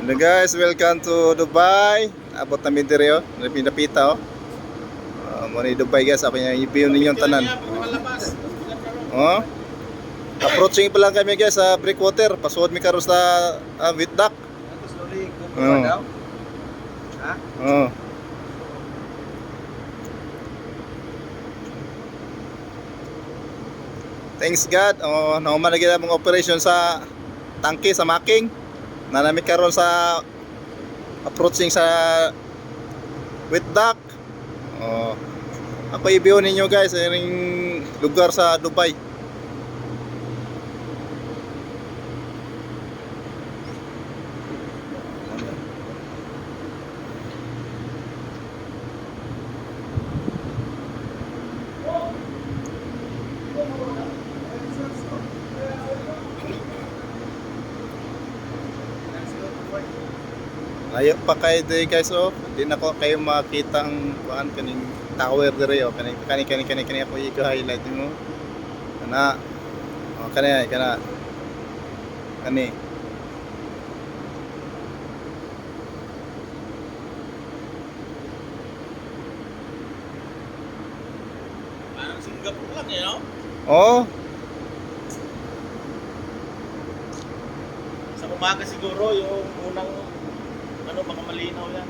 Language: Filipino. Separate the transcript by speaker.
Speaker 1: Hello guys, welcome to Dubai. Abot namin diri oh. Pinapita oh. Uh, mo ni Dubai guys, ako yung i-view ninyong tanan. Oh. Approaching pa lang kami guys sa Breakwater. Pasuod mi karon sa uh, with duck. Oo.
Speaker 2: Ha?
Speaker 1: Oh. Thanks God. Oh, nauman na gid ang operation sa tangke sa making. Nanami karon sa approaching sa with duck. Oh. Ako i-view ninyo guys, yung lugar sa Dubai. Layo pa kayo diri guys oh. Di na ko kayo makita ang kuan kaning tower diri oh. Kaning kani kani kani kani ako i-highlight mo. Kana oh kani kana. Kani.
Speaker 2: Parang Singapore lang eh, no?
Speaker 1: Oh,
Speaker 2: umaga siguro, yung unang, ano, baka malinaw yan.